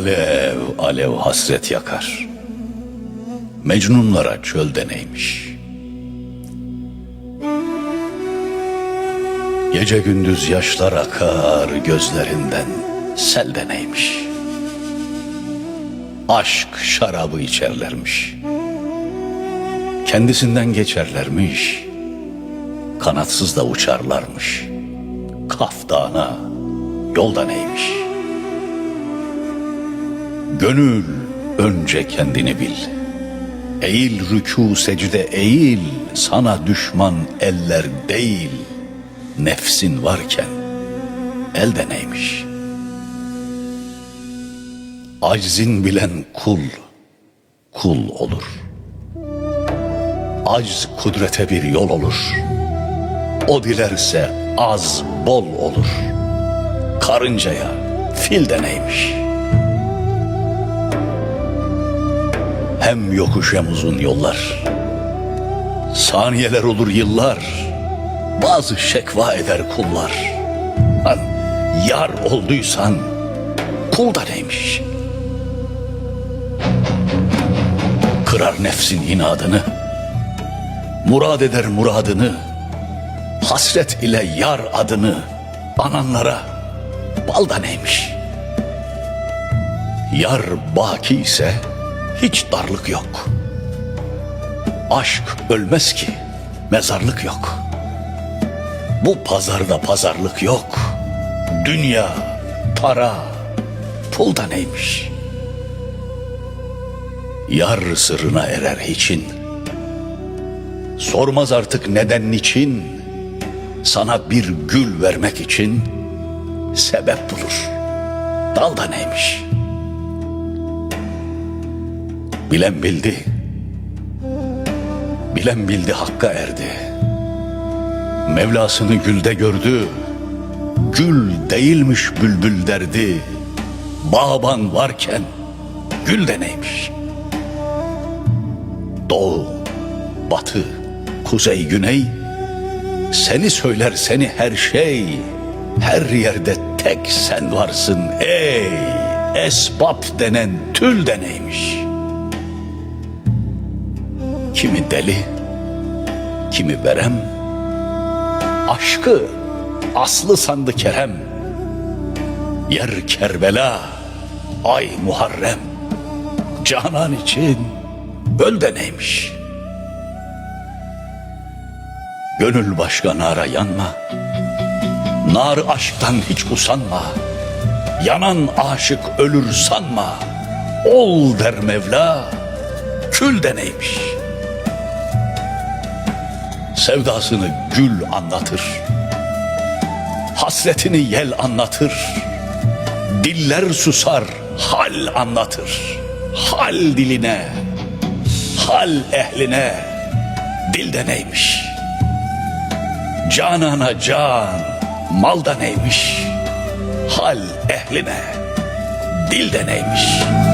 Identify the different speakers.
Speaker 1: Alev alev hasret yakar. Mecnunlara çölde neymiş? Gece gündüz yaşlar akar gözlerinden selde neymiş? Aşk şarabı içerlermiş. Kendisinden geçerlermiş. Kanatsız da uçarlarmış. Kaf Dağı'na yolda neymiş? Gönül önce kendini bil. Eğil rükû secde eğil, sana düşman eller değil. Nefsin varken elde neymiş? Aczin bilen kul, kul olur. Acz kudrete bir yol olur. O dilerse az bol olur. Karıncaya fil de neymiş? Hem yokuş hem uzun yollar. Saniyeler olur yıllar. Bazı şekva eder kullar. Lan yar olduysan kul da neymiş? Kırar nefsin inadını. Murad eder muradını. Hasret ile yar adını ananlara bal da neymiş? Yar baki ise hiç darlık yok. Aşk ölmez ki, mezarlık yok. Bu pazarda pazarlık yok. Dünya, para, pul da neymiş? Yar sırrına erer hiçin. Sormaz artık neden niçin. Sana bir gül vermek için sebep bulur. Dal da neymiş?'' Bilen bildi. Bilen bildi hakka erdi. Mevlasını gülde gördü. Gül değilmiş bülbül derdi. Bağban varken gül de neymiş? Doğu, batı, kuzey, güney seni söyler seni her şey. Her yerde tek sen varsın ey esbab denen tül de neymiş?'' Kimi deli, kimi verem. Aşkı aslı sandı Kerem. Yer Kerbela, ay Muharrem. Canan için öl de neymiş? Gönül başka nara yanma. Nar aşktan hiç usanma. Yanan aşık ölür sanma. Ol der Mevla, kül de neymiş?'' Sevdasını gül anlatır. Hasretini yel anlatır. Diller susar, hal anlatır. Hal diline, hal ehline, dilde neymiş? Canana can, malda neymiş? Hal ehline, dilde neymiş?''